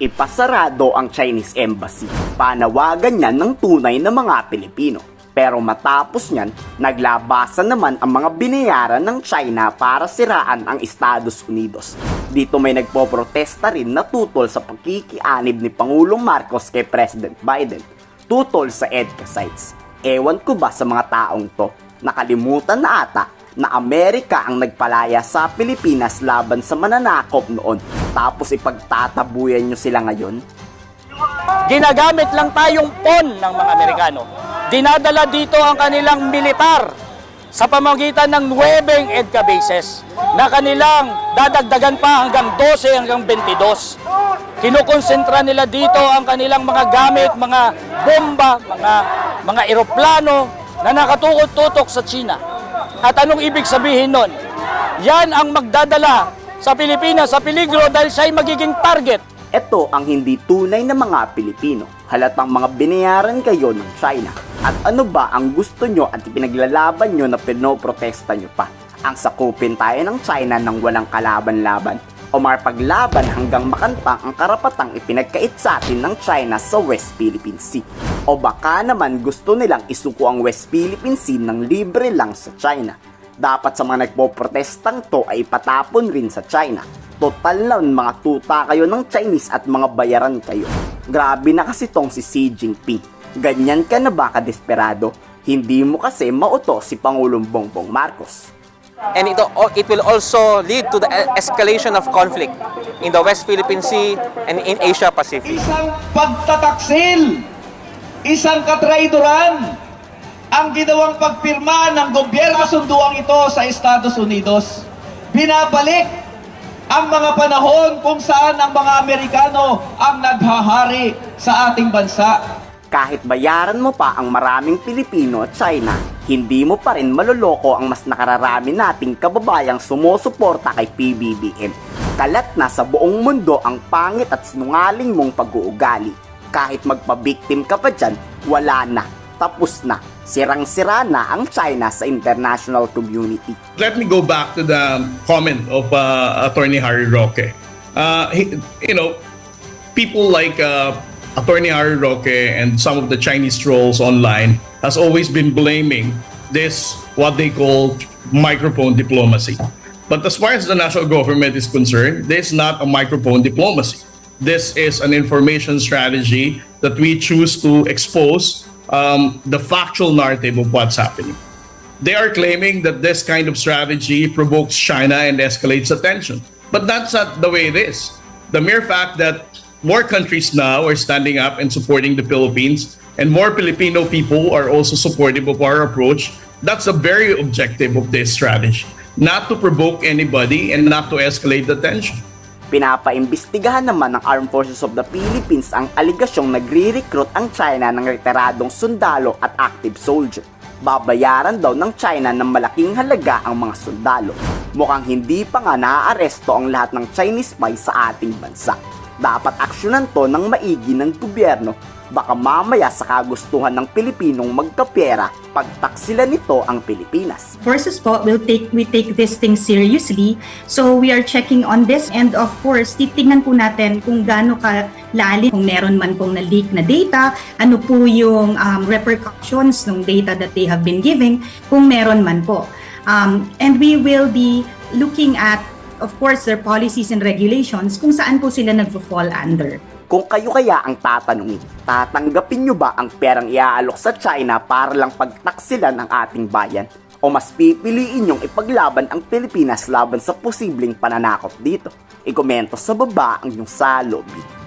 Ipasarado ang Chinese Embassy. Panawagan niyan ng tunay na mga Pilipino. Pero matapos niyan, naglabasan naman ang mga binayaran ng China para siraan ang Estados Unidos. Dito may nagpoprotesta rin na tutol sa pagkikianib ni Pangulong Marcos kay President Biden. Tutol sa EDCA sites. Ewan ko ba sa mga taong to, nakalimutan na ata na Amerika ang nagpalaya sa Pilipinas laban sa mananakop noon. Tapos ipagtatabuyan nyo sila ngayon? Ginagamit lang tayong pon ng mga Amerikano. Dinadala dito ang kanilang militar sa pamagitan ng 9 EDCA bases na kanilang dadagdagan pa hanggang 12 hanggang 22. Kinukonsentra nila dito ang kanilang mga gamit, mga bomba, mga mga eroplano na nakatutok-tutok sa China. At anong ibig sabihin nun? Yan ang magdadala sa Pilipinas sa peligro dahil siya ay magiging target Ito ang hindi tunay na mga Pilipino. Halatang mga binayaran kayo ng China. At ano ba ang gusto nyo at ipinaglalaban nyo na pinoprotesta nyo pa? Ang sakupin tayo ng China ng walang kalaban-laban o marpaglaban hanggang makantang ang karapatang ipinagkait sa atin ng China sa West Philippine Sea. O baka naman gusto nilang isuko ang West Philippine Sea ng libre lang sa China. Dapat sa mga nagpoprotestang to ay patapon rin sa China. Total lang mga tuta kayo ng Chinese at mga bayaran kayo. Grabe na kasi tong si Xi Jinping. Ganyan ka na ba kadesperado? Hindi mo kasi mauto si Pangulong Bongbong Marcos. and it, it will also lead to the escalation of conflict in the West Philippine Sea and in Asia Pacific. Isang pagtataksil, isang katraidoran, ang ginawang pagpirma ng gobyerno sunduang ito sa Estados Unidos. Binabalik ang mga panahon kung saan ang mga Amerikano ang naghahari sa ating bansa. Kahit bayaran mo pa ang maraming Pilipino at China, hindi mo pa rin maloloko ang mas nakararami nating kababayang sumusuporta kay PBBM. Kalat na sa buong mundo ang pangit at sinungaling mong pag-uugali. Kahit magpabiktim ka pa dyan, wala na. Tapos na. Sirang-sira na ang China sa international community. let me go back to the comment of uh, Attorney Harry Roque. Uh, he, you know, people like uh, Attorney Harry Roque and some of the Chinese trolls online has always been blaming this what they call microphone diplomacy. But as far as the national government is concerned, this is not a microphone diplomacy. This is an information strategy that we choose to expose um, the factual narrative of what's happening. They are claiming that this kind of strategy provokes China and escalates attention. But that's not the way it is. The mere fact that more countries now are standing up and supporting the Philippines, and more Filipino people are also supportive of our approach, that's the very objective of this strategy. Not to provoke anybody and not to escalate the tension. Pinapaimbestigahan naman ng Armed Forces of the Philippines ang aligasyong nagre-recruit ang China ng retiradong sundalo at active soldier. Babayaran daw ng China ng malaking halaga ang mga sundalo. Mukhang hindi pa nga naaaresto ang lahat ng Chinese spy sa ating bansa. Dapat aksyonan to ng maigi ng gobyerno. Baka mamaya sa kagustuhan ng Pilipinong magkapera, pagtaksila nito ang Pilipinas. forces po will take we take this thing seriously so we are checking on this and of course titingnan po natin kung gaano ka lalim kung meron man pong na leak na data ano po yung um, repercussions ng data that they have been giving kung meron man po um, and we will be looking at of course their policies and regulations kung saan po sila nagfo-fall under Kung kayo kaya ang tatanungin, tatanggapin nyo ba ang perang iaalok sa China para lang pagtaksilan ang ating bayan? O mas pipiliin nyong ipaglaban ang Pilipinas laban sa posibleng pananakot dito? Ikomento sa baba ang inyong salobin.